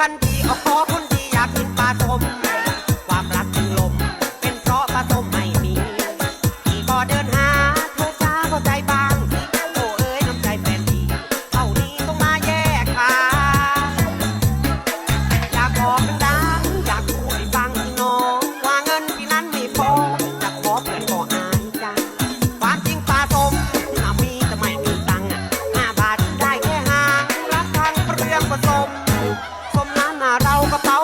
กันทีอ้โหคนดีอยากกินปลาสมความรักเป็นลม เป็นเพราะปลาสมไม่มีพี่ก็เดินหาเธอจ้าเข้ใจบ้างโอ้เอ้ยน้ำใจแฟนดีเท่านี้ต้องมาแยกทางอยากบอกดังอยากคุยให้ฟังพี่น้องว่าเงินพี่นั้นไม่พอจะขอเพื่อนก็อายจ้าความจริงปลาสมน่ะมีแต่ไม่มีตังค์ห้าบาทได้แค่หางรักทางเปลืองผสม หาเรากระเป๋า